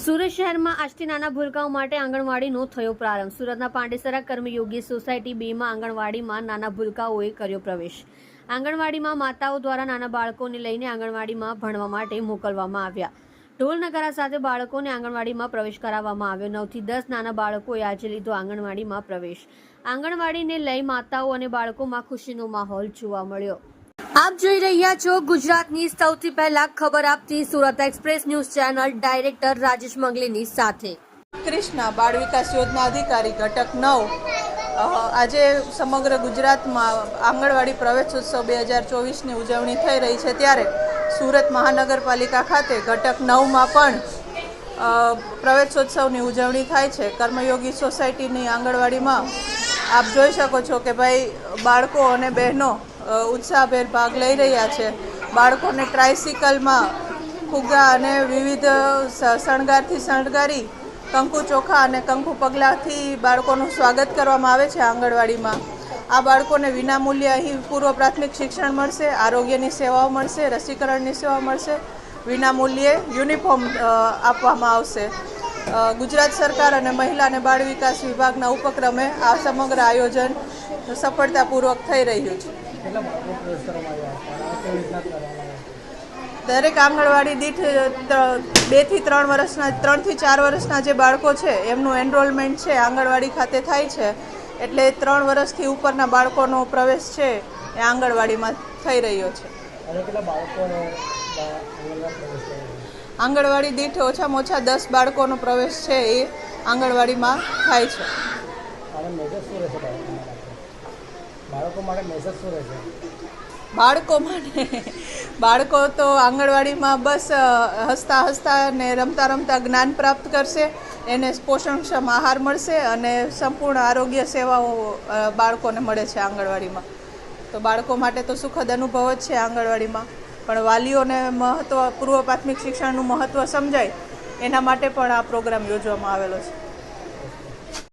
સુરત શહેરમાં આજથી નાના ભૂલકાઓ માટે આંગણવાડીનો થયો પ્રારંભ. સુરતના પાંડેસરા કર્મયોગી સોસાયટી બીમાં આંગણવાડીમાં નાના ભૂલકાઓએ કર્યો પ્રવેશ. આંગણવાડીમાં માતાઓ દ્વારા નાના બાળકોને લઈને આંગણવાડીમાં ભણવા માટે મોકલવામાં આવ્યા. ઢોલ નગારા સાથે બાળકોને આંગણવાડીમાં પ્રવેશ કરાવવામાં આવ્યો. નવથી દસ નાના બાળકોએ આજે લીધો આંગણવાડીમાં પ્રવેશ. આંગણવાડીને લઈ માતાઓ અને બાળકોમાં ખુશીનો માહોલ જોવા મળ્યો. આપ જોઈ રહ્યા છો ગુજરાતની સૌથી પહેલા ખબર આપતી Surat express news channel director Rajesh મંગલીની સાથે. કૃષ્ણા, બાળ વિકાસ યોજના અધિકારી, ઘટક નવ. આજે સમગ્ર ગુજરાતમાં આંગણવાડી પ્રવેશોત્સવ બે હજાર ચોવીસની ઉજવણી થઈ રહી છે ત્યારે સુરત મહાનગરપાલિકા ખાતે ઘટક નવમાં પણ પ્રવેશોત્સવની ઉજવણી થાય છે. કર્મયોગી સોસાયટીની આંગણવાડીમાં આપ જોઈ શકો છો કે ભાઈ બાળકો અને બહેનો ઉત્સાહભેર ભાગ લઈ રહ્યા છે. બાળકોને ટ્રાયસિકલમાં ફુગ્ગા અને વિવિધ શણગારથી શણગારી, કંકુ ચોખા અને કંકુ પગલાંથી બાળકોનું સ્વાગત કરવામાં આવે છે આંગણવાડીમાં. આ બાળકોને વિનામૂલ્યે અહીં પૂર્વ પ્રાથમિક શિક્ષણ મળશે, આરોગ્યની સેવાઓ મળશે, રસીકરણની સેવા મળશે. વિનામૂલ્યે યુનિફોર્મ આપવામાં આવશે. ગુજરાત સરકાર અને મહિલા અને બાળ વિકાસ વિભાગના ઉપક્રમે આ સમગ્ર આયોજન સફળતાપૂર્વક થઈ રહ્યું છે. દરેક આંગણવાડી દીઠ બે બેથી ત્રણ વર્ષના ત્રણથી ચાર વર્ષના જે બાળકો છે એમનું એનરોલમેન્ટ છે આંગણવાડી ખાતે થાય છે. એટલે ત્રણ વર્ષથી ઉપરના બાળકોનો પ્રવેશ છે એ આંગણવાડીમાં થઈ રહ્યો છે. આંગણવાડી દીઠ ઓછામાં ઓછા દસ બાળકોનો પ્રવેશ છે એ આંગણવાડીમાં થાય છે અને મેસેજ શું રહેશે બાળકો માટે મેસેજ શું રહેશે? બાળકો માટે? બાળકો તો આંગણવાડીમાં બસ હસતા હસતા ને રમતા રમતા જ્ઞાન પ્રાપ્ત કરશે, એને પોષણક્ષમ આહાર મળશે અને સંપૂર્ણ આરોગ્ય સેવાઓ બાળકોને મળે છે આંગણવાડીમાં. તો બાળકો માટે તો સુખદ અનુભવ જ છે આંગણવાડીમાં. પણ વાલીઓને મહત્ત્વ પૂર્વ પ્રાથમિક શિક્ષણનું મહત્ત્વ સમજાય, એના માટે પણ આ પ્રોગ્રામ યોજવામાં આવેલો છે.